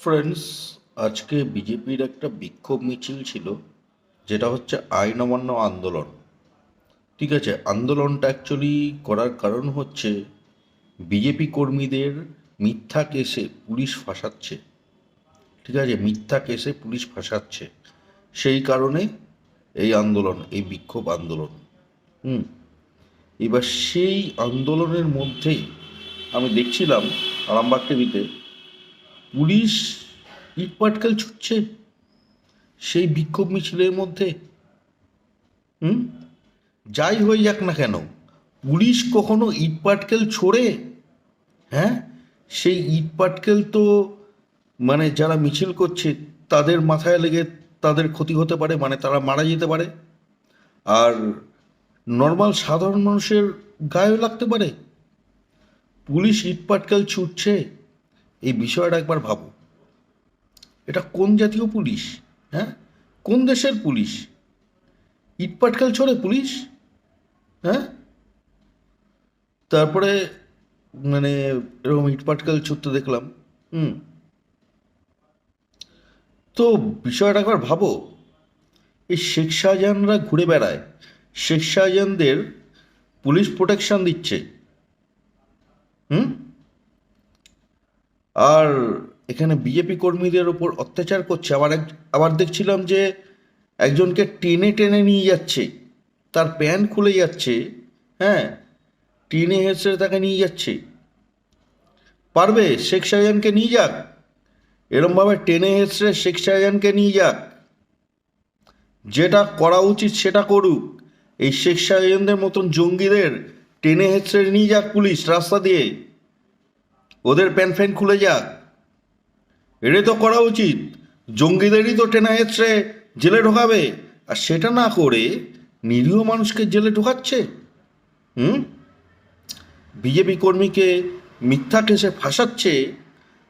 Friends আজকে বিজেপির একটা বিক্ষোভ মিছিল ছিল, যেটা হচ্ছে আইন অমান্য আন্দোলন। ঠিক আছে, আন্দোলনটা অ্যাকচুয়ালি করার কারণ হচ্ছে বিজেপি কর্মীদের মিথ্যা কেসে পুলিশ ফাঁসাচ্ছে। ঠিক আছে, মিথ্যা কেসে পুলিশ ফাঁসাচ্ছে। সেই কারণে এই আন্দোলন, এই বিক্ষোভ আন্দোলন। হুম, এবার সেই আন্দোলনের মধ্যেই আমি দেখছিলাম আরামবাগ টিভিতে পুলিশ ইট পাটকেল ছুটছে? সেই বিক্ষোভ মিছিলের মধ্যে? হুম? যাই হয়ে যাক না কেন, পুলিশ কখনো ইট পাটকেল ছোড়ে? হ্যাঁ? সেই ইট পাটকেল তো মানে যারা মিছিল করছে, তাদের মাথায় লেগে তাদের ক্ষতি হতে পারে মানে তারা মারা যেতে পারে। আর নর্মাল সাধারণ মানুষের গায়েও লাগতে পারে। পুলিশ ইট পাটকেল ছুটছে? এই বিষয়টা একবার ভাবো। এটা কোন জাতীয় পুলিশ? হ্যাঁ? কোন দেশের পুলিশ? ইট পাটকেল ছড়ে পুলিশ? হ্যাঁ? তারপরে মানে এরকম ইট পাটকেল ছুটতে দেখলাম। হুম। তো বিষয়টা একবার ভাবো। এই শেখ শাহজাহানরা ঘুরে বেড়ায়। শেখ শাহজাহানদের পুলিশ প্রোটেকশন দিচ্ছে। হুম? আর এখানে বিজেপি কর্মীদের ওপর অত্যাচার করছে। আবার এক আবার দেখছিলাম যে একজনকে টেনে টেনে নিয়ে যাচ্ছে। তার প্যান্ট খুলে যাচ্ছে হ্যাঁ? টেনে হেসে তাকে নিয়ে যাচ্ছে। পারবে? শেখ শাহজাহানকে নিয়ে যাক। এরমভাবে টেনে হেসড়ে শেখ শাহজাহানকে নিয়ে যাক। যেটা করা উচিত সেটা করুক। এই শেখ শাহজাহানদের মতন জঙ্গিদের টেনে হেসড়ে নিয়ে যাক পুলিশ রাস্তা দিয়ে। ওদের প্যান ফ্যান খুলে যাক। এটাই তো করা উচিত। জঙ্গিদেরই তো টেনে হেসড়ে জেলে ঢোকাবে। আর সেটা না করে নিরীহ মানুষকে জেলে ঢোকাচ্ছে? হুম? বিজেপি কর্মীকে মিথ্যা কেসে ফাঁসাচ্ছে,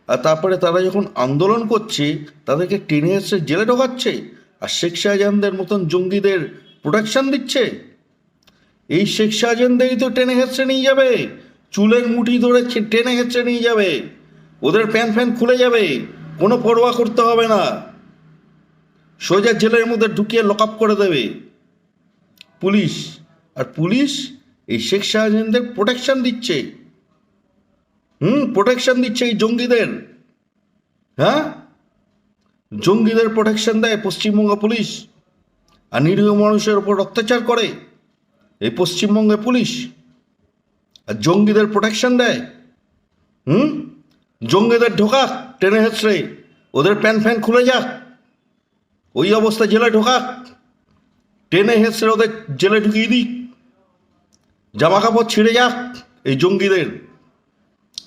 আর তারপরে তারা যখন আন্দোলন করছে, তাদেরকে টেনে এসে জেলে ঢোকাচ্ছে, আর শেখ শাহজাহানদের মতন জঙ্গিদের প্রোটেকশন দিচ্ছে? এই শেখ শাহজাহানদেরই তো টেনে হেঁচড়ে নিয়ে যাবে। চুলের মুঠি ধরে টেনে হেঁচড়ে নিয়ে যাবে। ওদের প্যান ফ্যান খুলে যাবে। কোনো পরোয়া করতে হবে না। সোজা জেলের মধ্যে ঢুকিয়ে লক আপ করে দেবে। পুলিশ, আর পুলিশ এই শেখ শাহজাহানদের প্রোটেকশন দিচ্ছে। হুম প্রোটেকশন দিচ্ছে এই জঙ্গিদের। হ্যাঁ? জঙ্গিদের প্রোটেকশন দেয় পশ্চিমবঙ্গ পুলিশ। আর নিরীহ মানুষের ওপর অত্যাচার করে এই পশ্চিমবঙ্গে পুলিশ। জঙ্গিদের প্রোটেকশন দেয়। হুম? জঙ্গিদের ঢোকাক ট্রেনে হেসড়ে ওদের প্যান ফ্যান খুলে যাক। ওই অবস্থা জেলে ঢোকাক ট্রেনে হেসড়ে ওদের জেলে ঢুকিয়ে দিক জামা কাপড় ছিঁড়ে যাক এই জঙ্গিদের।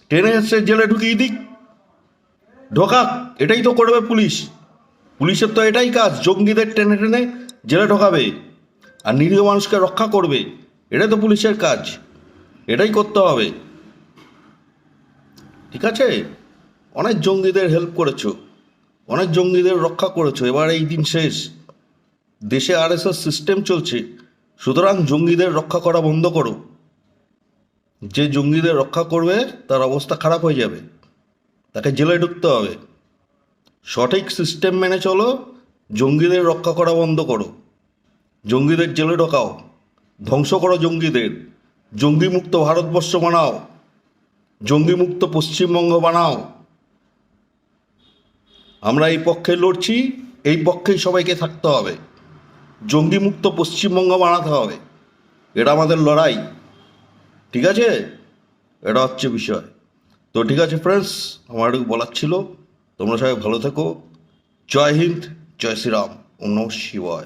ট্রেনে এসে জেলে ঢুকিয়ে দিক ঢোকাক এটাই তো করবে পুলিশ। পুলিশের তো এটাই কাজ, জঙ্গিদের টেনে টেনে জেলে ঢোকাবে। আর নিরীহ মানুষকে রক্ষা করবে, এটাই তো পুলিশের কাজ। এটাই করতে হবে। ঠিক আছে? অনেক জঙ্গিদের হেল্প করেছ। অনেক জঙ্গিদের রক্ষা করেছ। এবার এই দিন শেষ। দেশে আরএসএস সিস্টেম চলছে। সুতরাং জঙ্গিদের রক্ষা করা বন্ধ করো। যে জঙ্গিদের রক্ষা করবে, তার অবস্থা খারাপ হয়ে যাবে। তাকে জেলে ঢুকতে হবে। সঠিক সিস্টেম মেনে চলো। জঙ্গিদের রক্ষা করা বন্ধ করো। জঙ্গিদের জেলে ঢোকাও। ধ্বংস করো জঙ্গিদের। জঙ্গিমুক্ত ভারতবর্ষ বানাও, জঙ্গিমুক্ত পশ্চিমবঙ্গ বানাও। আমরা এই পক্ষে লড়ছি, এই পক্ষেই সবাইকে থাকতে হবে। জঙ্গিমুক্ত পশ্চিমবঙ্গ বানাতে হবে। এটা আমাদের লড়াই। ঠিক আছে? এটা হচ্ছে বিষয়। তো ঠিক আছে ফ্রেন্ডস আমার একটু বলার ছিল। তোমরা সবাই ভালো থেকো। জয় হিন্দ, জয় শ্রীরাম। নমঃ শিবায়।